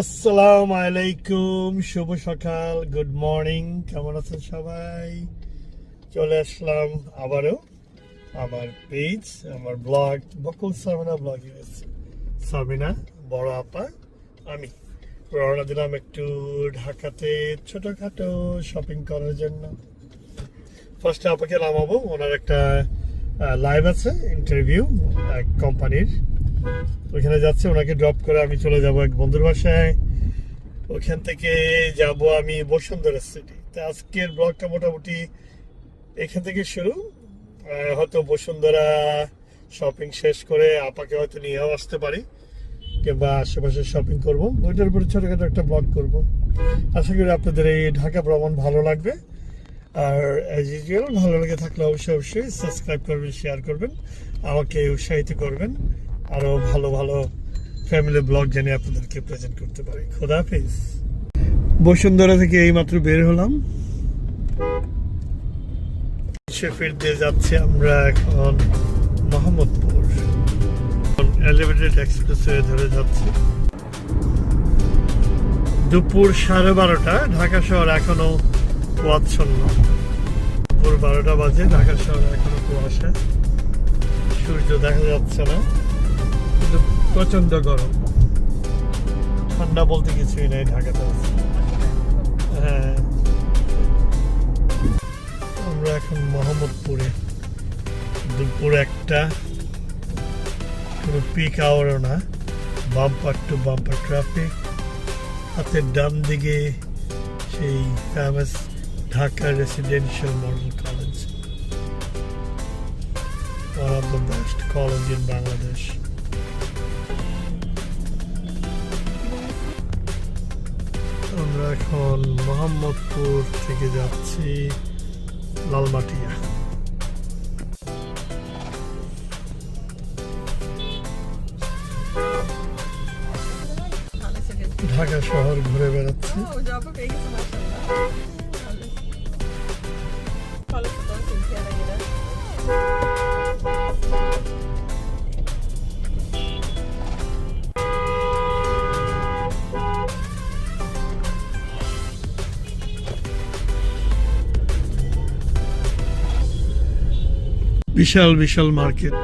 আসসালামু আলাইকুম শুভ সকাল গুড মর্নিং কেমন আছেন সবাই? চলে আসলাম আবারও আমার পেজ আমার ব্লগ বকুল সামিনা ব্লগে সামিনা, বড় আপা, আমি। রওনা দিলাম একটু ঢাকাতে ছোটখাটো শপিং করার জন্য। ফার্স্টে আপাকে নামাবো, ওনার একটা লাইভ আছে ইন্টারভিউ এক কোম্পানির ওইখানে যাচ্ছে, ওনাকে ড্রপ করে আমি চলে যাব এক বন্ধুর বাসায়। ওখান থেকে যাব আমি বসুন্ধরা সিটি তো আজকের ব্লগটা মোটামুটি এখান থেকে শুরু। হয়তো বসুন্ধরা শপিং শেষ করে আপাকে হয়তো নিয়েও আসতে পারি, কিংবা আশেপাশে শপিং করব। ওইটার উপরে ছোটখাটো একটা ব্লগ করব। আশা করি আপনাদের এই ঢাকা ভ্রমণ ভালো লাগবে। আর অ্যাজ ইউজুয়াল ভালো লেগে থাকলে অবশ্যই অবশ্যই সাবস্ক্রাইব করবেন শেয়ার করবেন, আমাকে উৎসাহিত করবেন। আরও ভালো ভালো ফ্যামিলি ব্লগ জানি আপনাদেরকে প্রেজেন্ট করতে পারি। খোদা হাফিজ। বসুন্ধরা থেকে এইমাত্র বের হলাম। দিয়ে যাচ্ছি আমরা এখন মোহাম্মদপুর। এলিভেটেড ধরে যাচ্ছি। দুপুর সাড়ে বারোটা, ঢাকা শহর এখনও কুয়াচ্ছন্ন। দুপুর বারোটা বাজে, ঢাকা শহর এখনও কুয়াশা। সূর্য দেখা যাচ্ছে না। কিন্তু প্রচণ্ড গরম। ঠান্ডা বলতে কিছুই নেই ঢাকাতে। হ্যাঁ। আমরা এখন মোহাম্মদপুরে। দুপুর একটা। কোনো পিক আওয়ারও না। বাম্পার টু বাম্পার ট্রাফিক হাতের ডান দিকে সেই famous Dhaka residential model college one of the best college in Bangladesh. এখন মোহাম্মদপুর থেকে যাচ্ছি লালমাটিয়া। ঢাকা শহর ঘুরে বেড়াচ্ছি। বিশাল বিশাল মার্কেট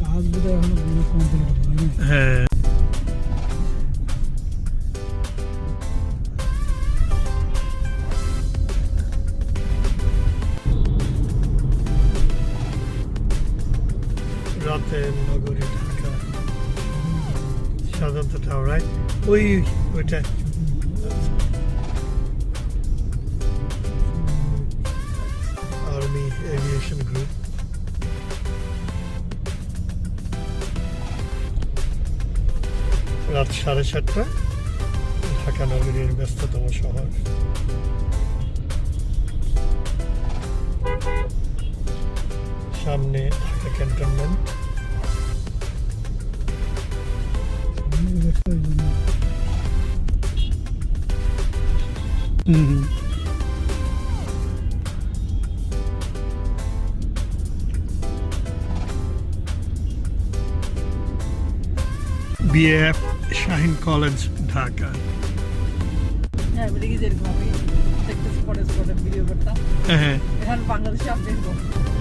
কাজ বোধহয় এখনও কমপ্লিট হয়নি হ্যাঁ রাতের নগরী ঢাকা সাধারণত টাওয়ার রাইট ওই ওইটা। রাত সাড়ে সাতটা। ঢাকা নগরীর ব্যস্ততম শহর। সামনে ঢাকা ক্যান্টনমেন্ট। ব্যস্ত ওই জন্য বিএফ শাহিন কলেজ ঢাকা হ্যাঁ বলে কি যেরকম আমি দেখতেছি পরে স্পটে ভিডিও করতাম। হ্যাঁ এখন বাংলাদেশে আপডেট করব।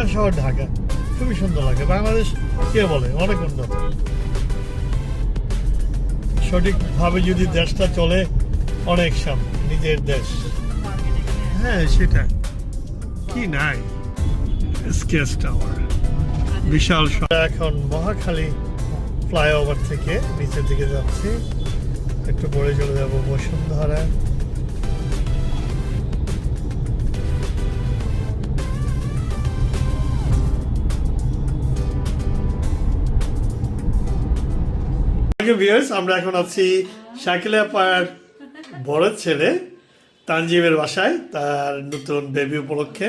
ঢাকা শহর ঢাকা। খুবই সুন্দর লাগে। বাংলাদেশ কে বলে? অনেক উন্নত সঠিকভাবে যদি দেশটা চলে অনেক সামনে। নিজের দেশ। হ্যাঁ সেটা কি নাই? Sketch tower. বিশাল। এখন মহাখালী ফ্লাইওভার থেকে নিচের দিকে যাচ্ছি। একটু পরে চলে যাব বসুন্ধরা। ভিউয়ার্স আমরা এখন আছি শাকিলা আপার বড় ছেলে তানজিমের বাসায় তার নতুন বেবি উপলক্ষে।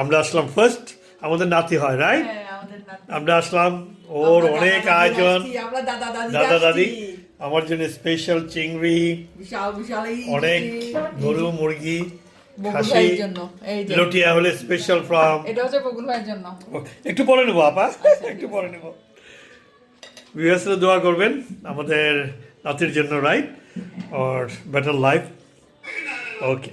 আমরা আসলাম ফার্স্ট আমাদের নাতি হয় রাইট হ্যাঁ, নাতি। আমরা আসলাম ওর অনেক আয়োজন। দাদা দাদি। আমার জন্য স্পেশাল চিংড়ি অনেক গরু মুরগি খাসি লটিয়া হলে স্পেশাল ফ্রম এটা হচ্ছে বকুল ভাইয়ের জন্য। একটু পরে নেব আপা। একটু পরে নেব। ভিউয়ার্সরা দোয়া করবেন আমাদের নাতির জন্য right or better life okay